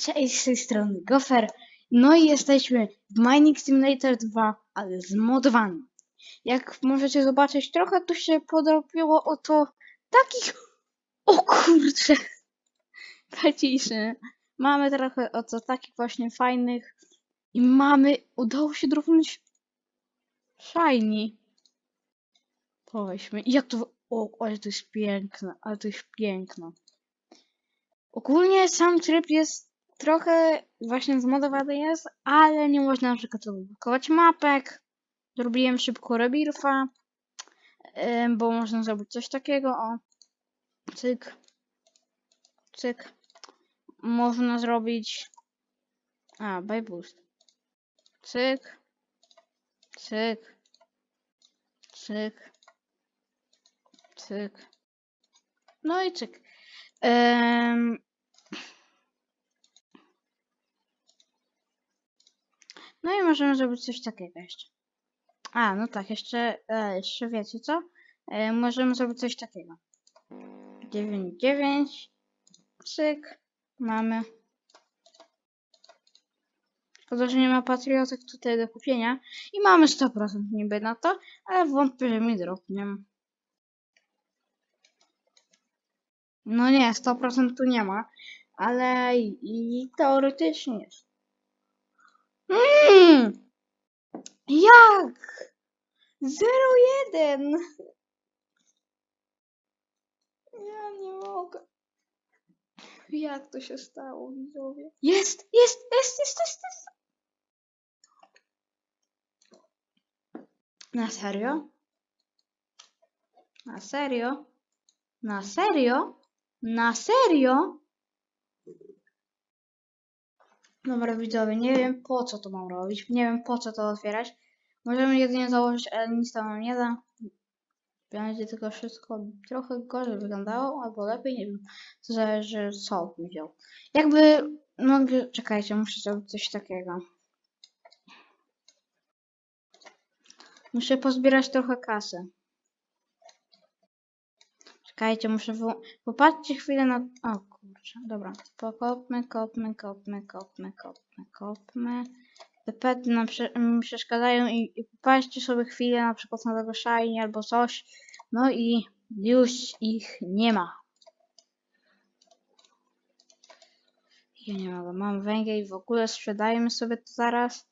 Cześć, z tej strony Gofer. No i jesteśmy w Mining Simulator 2, ale zmodowany. Jak możecie zobaczyć, trochę tu się podrobiło o to takich... O kurczę! Ciszy. Mamy trochę o to takich właśnie fajnych i mamy... Udało się dropnąć Shiny. Poweźmy. Jak to... O, ale to jest piękne, ale to jest piękne. Ogólnie sam tryb jest trochę właśnie zmodowany jest, ale nie można na przykład zablokować mapek. Zrobiłem szybko rebirfa, bo można zrobić coś takiego, o. Cyk. Cyk. Można zrobić... A, by boost. Cyk. Cyk. Cyk. Cyk. No i cyk. Em, No i możemy zrobić coś takiego jeszcze. A, no tak, jeszcze, e, jeszcze wiecie co? E, możemy zrobić coś takiego. 9, 9, cyk, mamy. Szkoda, że nie ma patriotek tutaj do kupienia. I mamy 100% niby na to, ale wątpię, że mi dropnie. No nie, 100% tu nie ma, ale i, i teoretycznie jest. Mm! Jak? 0-1! Ja nie mogę. Jak to się stało, widzowie? Jest, jest, jest, jest, jest, jest. Na serio? Na serio? Na serio? Na serio? Dobra widzowie, nie wiem po co to mam robić, nie wiem po co to otwierać. Możemy jedynie założyć, ale nic to nam nie da. Będzie tylko wszystko trochę gorzej wyglądało, albo lepiej, nie wiem. To zależy co wziął. Jakby, mogę, czekajcie, muszę zrobić coś takiego. Muszę pozbierać trochę kasy. Czekajcie, muszę wo- Popatrzcie chwilę na... O kurczę, dobra. Pokopmy, kopmy, kopmy, kopmy, kopmy, kopmy. Te pety nam prze- mi przeszkadzają i, i popatrzcie sobie chwilę na przykład na tego shiny albo coś. No i już ich nie ma. Ja nie mogę, mam węgiel i w ogóle sprzedajmy sobie to zaraz.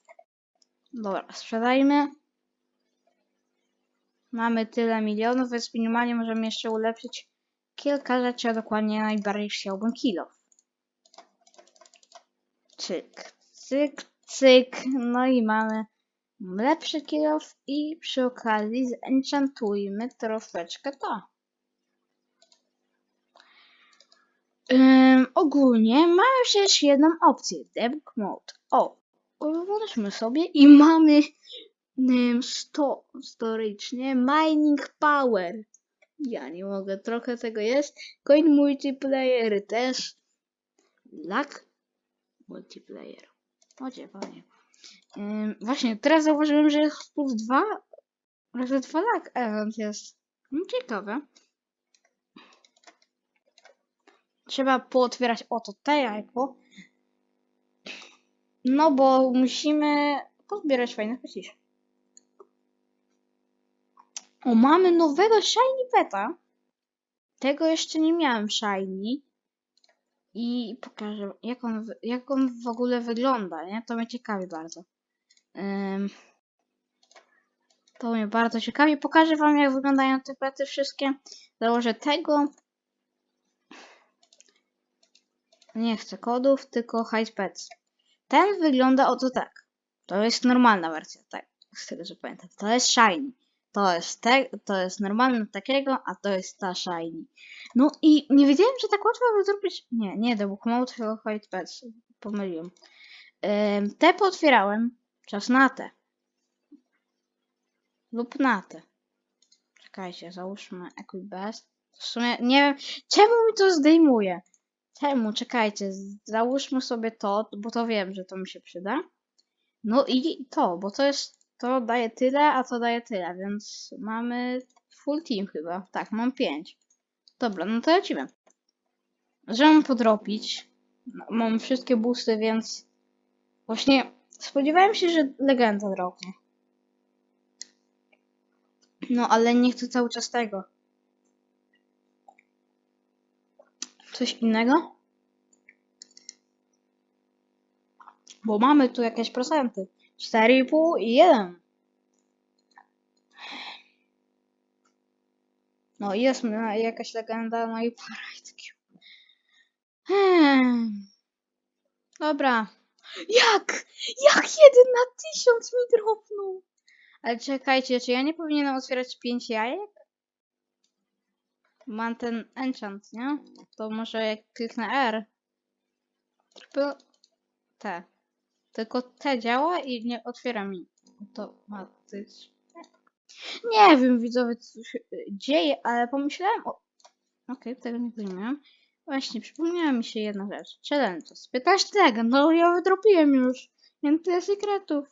Dobra, sprzedajmy. Mamy tyle milionów, więc minimalnie możemy jeszcze ulepszyć kilka rzeczy, a dokładnie najbardziej chciałbym kilo. Cyk, cyk, cyk. No i mamy lepszy kilo i przy okazji zenchantujmy troszeczkę to. Ym, ogólnie mamy przecież jedną opcję, debug mode. O, włączmy sobie i mamy ym, 100 storycznie mining power. Ja nie mogę, trochę tego jest. Coin multiplayer też. Lag multiplayer. O panie. Ym, właśnie, teraz zauważyłem, że plus 2 razy 2 lag event jest. No, ciekawe. Trzeba pootwierać oto te jajko. No bo musimy pozbierać fajne pocisze. O, mamy nowego Shiny Peta. Tego jeszcze nie miałem Shiny. I pokażę, jak on, jak on w ogóle wygląda, nie? To mnie ciekawi bardzo. Ym, to mnie bardzo ciekawi. Pokażę wam, jak wyglądają te pety wszystkie. Założę tego. Nie chcę kodów, tylko High Pets. Ten wygląda oto tak. To jest normalna wersja, tak. Z tego co pamiętam. To jest Shiny. To jest, te, to jest normalne takiego, a to jest ta shiny. No i nie wiedziałem, że tak łatwo by zrobić. Nie, nie debug mode, tylko white pets. Pomyliłem. Ym, te pootwierałem. Czas na te. Lub na te. Czekajcie, załóżmy equip best. W sumie nie wiem, czemu mi to zdejmuje. Czemu? Czekajcie, załóżmy sobie to, bo to wiem, że to mi się przyda. No i to, bo to jest, to daje tyle, a to daje tyle, więc mamy full team chyba. Tak, mam 5. Dobra, no to lecimy. Żeby podrobić, No, mam wszystkie boosty, więc właśnie spodziewałem się, że legenda drognie. No, ale nie chcę cały czas tego. Coś innego? Bo mamy tu jakieś procenty. 4,5 i 1. No jest jakaś legenda, no i parajtki. Hmm. Dobra. Jak? Jak jeden na tysiąc mi dropnął? Ale czekajcie, czy ja nie powinienem otwierać 5 jajek? Mam ten enchant, nie? To może jak kliknę R. Tylko T. Tylko T działa i nie otwiera mi. Automatycznie. Nie wiem, widzowie, co się y, dzieje, ale pomyślałem o... Okej, tego nie zrozumiałem. Właśnie, przypomniała mi się jedna rzecz. Challenge. Z 15 legend. No ja wydropiłem już. Miałem tyle sekretów.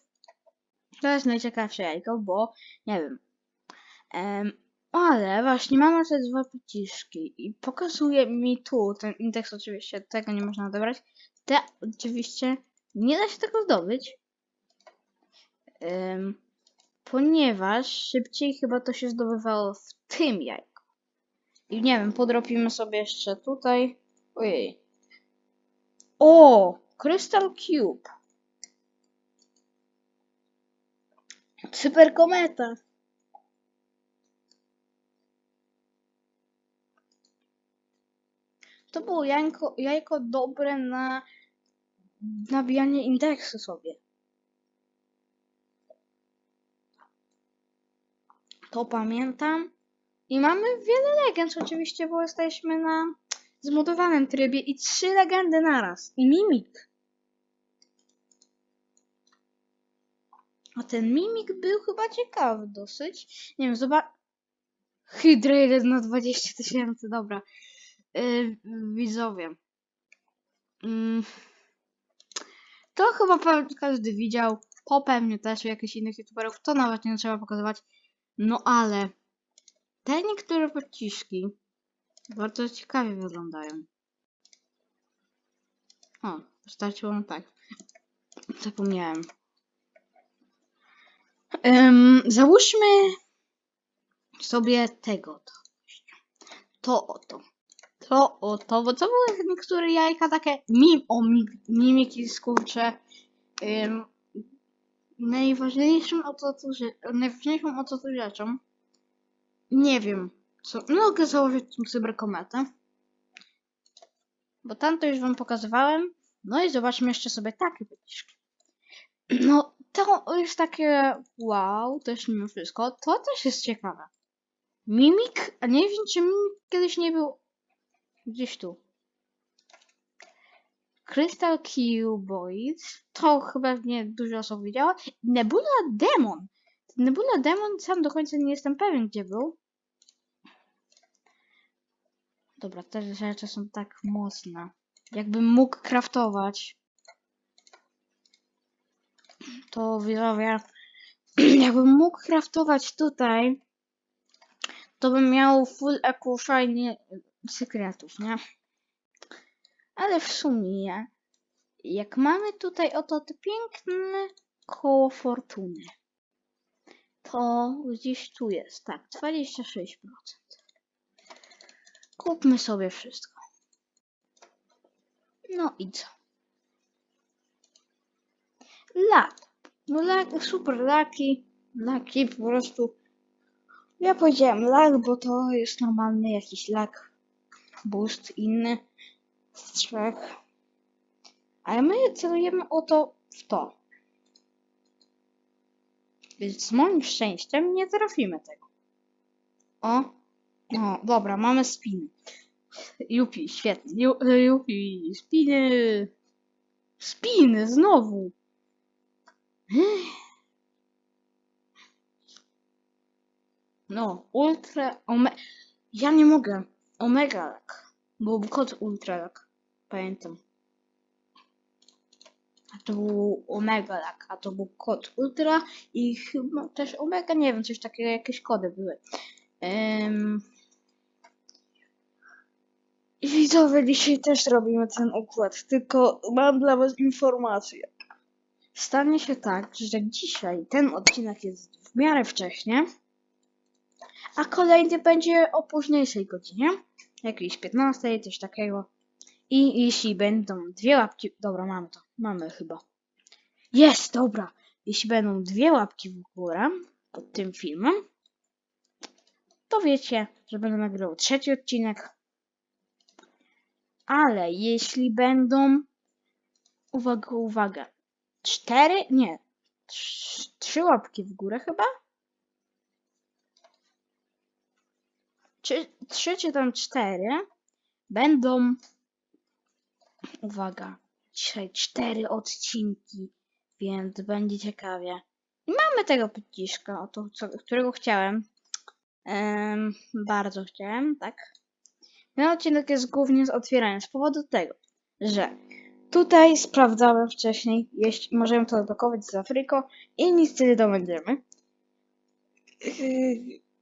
To jest najciekawsze jajko, bo nie wiem. Em, ale właśnie mamy te dwa przyciski i pokazuje mi tu ten indeks oczywiście, tego nie można odebrać. Te oczywiście nie da się tego zdobyć. Em, ponieważ szybciej chyba to się zdobywało w tym jajku. I nie wiem, podropimy sobie jeszcze tutaj. Ojej. O! Crystal Cube. Cyberkometa. To było jajko, jajko dobre na nabijanie indeksu sobie. To pamiętam. I mamy wiele legend oczywiście, bo jesteśmy na zmodowanym trybie i trzy legendy naraz. I mimik. A ten mimik był chyba ciekawy dosyć. Nie wiem, zobacz. Hydra 1 na 20 tysięcy, dobra. Yy, widzowie. Mm. To chyba pe- każdy widział. Po pewnie też u jakichś innych youtuberów. To nawet nie trzeba pokazywać. No ale te niektóre pociski bardzo ciekawie wyglądają. O, wystarczyło no tak. Zapomniałem. Ym, załóżmy sobie tego to. To oto. To oto, bo to były niektóre jajka takie mim, o mim, mimiki skurcze. Ym, najważniejszym o to, to, najważniejszą o to tu rzeczą nie wiem co, mogę założyć tą cyberkometę bo tamto już wam pokazywałem. No i zobaczmy jeszcze sobie takie wyciszki no to jest takie wow, też mimo wszystko to też jest ciekawe. Mimik, a nie wiem czy mimik kiedyś nie był gdzieś tu Crystal Cuboid, to chyba nie dużo osób widziało. Nebula Demon. Nebula Demon sam do końca nie jestem pewien, gdzie był. Dobra, te rzeczy są tak mocne. Jakbym mógł craftować. To widzowie, jakbym mógł craftować tutaj, to bym miał full eku shiny sekretów, nie? Ale w sumie, jak mamy tutaj oto te piękne koło fortuny, to gdzieś tu jest, tak, 26%. Kupmy sobie wszystko. No i co? Lat. No lak, super laki. Laki po prostu. Ja powiedziałem lak, bo to jest normalny jakiś lak. Boost inny z trzech. Ale my celujemy oto w to. Więc z moim szczęściem nie trafimy tego. O. O, dobra, mamy spiny. Jupi, świetnie. Ju, jupi, spiny. Spiny, znowu. No, ultra, ome... Ja nie mogę. Omega lag. Był kod ultra. Pamiętam. A to był omega a to był kod ultra i chyba też omega, nie wiem, coś takiego, jakieś kody były. Em, I widzowie, dzisiaj też robimy ten układ, tylko mam dla was informację. Stanie się tak, że dzisiaj ten odcinek jest w miarę wcześnie, a kolejny będzie o późniejszej godzinie, jakiejś 15, coś takiego. I jeśli będą dwie łapki, dobra, mamy to, mamy chyba. Jest, dobra. Jeśli będą dwie łapki w górę pod tym filmem, to wiecie, że będę nagrywał trzeci odcinek. Ale jeśli będą, uwaga, uwaga, cztery, nie, trz- trzy łapki w górę chyba? Czy, trzy czy tam cztery będą, uwaga, dzisiaj cztery odcinki, więc będzie ciekawie. I mamy tego pyciszka, o to, którego chciałem. Em, bardzo chciałem, tak? Ten odcinek jest głównie z otwierania z powodu tego, że tutaj sprawdzałem wcześniej, jeśli możemy to odblokować z Afryko i nic wtedy dobędziemy.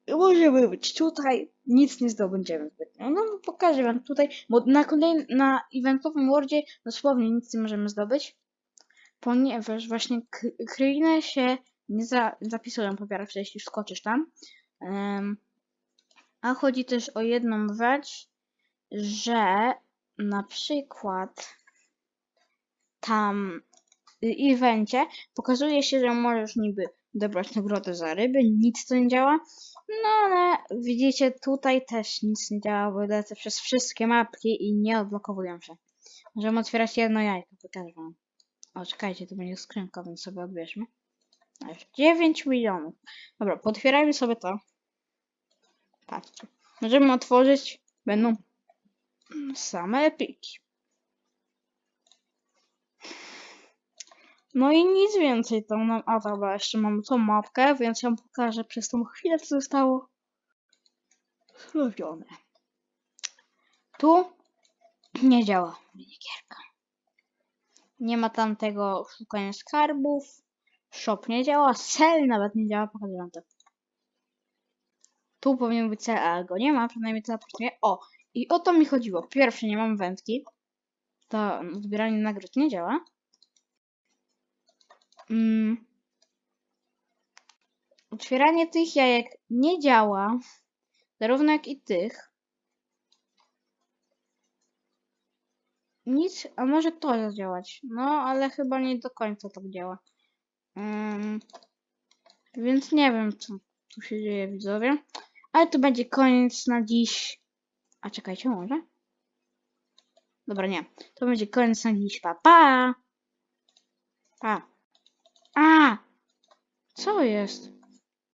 Yy, możemy być tutaj, nic nie zdobędziemy zbytnio. No pokażę wam tutaj, bo na kolejnym, na eventowym wordzie dosłownie nic nie możemy zdobyć, ponieważ właśnie k- krainy się nie za, zapisują po pierwsze, jeśli wskoczysz tam. Em, a chodzi też o jedną rzecz, że na przykład tam w evencie pokazuje się, że możesz niby dobrać nagrodę za ryby, nic to nie działa. No ale widzicie, tutaj też nic nie działa, bo lecę przez wszystkie mapki i nie odblokowują się. Możemy otwierać jedno jajko, pokażę wam. O, czekajcie, to będzie skrzynka, więc sobie odbierzmy. A już 9 milionów. Dobra, potwierajmy sobie to. Patrzcie. Możemy otworzyć, będą same epiki. No i nic więcej tam nam. A dobra, jeszcze mamy tą mapkę, więc wam pokażę przez tą chwilę, co zostało zrobione. Tu nie działa minigierka. Nie ma tam tego szukania skarbów. Shop nie działa, cel nawet nie działa, pokażę wam to. Tu powinien być cel, ale go nie ma, przynajmniej teleportuje. O! I o to mi chodziło. Pierwsze, nie mam wędki. To odbieranie nagród nie działa. Mm. Otwieranie tych jajek nie działa. Zarówno jak i tych. Nic, a może to zadziałać. No, ale chyba nie do końca tak działa. Mm. Więc nie wiem, co tu się dzieje, widzowie. Ale to będzie koniec na dziś. A czekajcie, może? Dobra, nie. To będzie koniec na dziś. Pa, pa! Pa. A! Co jest?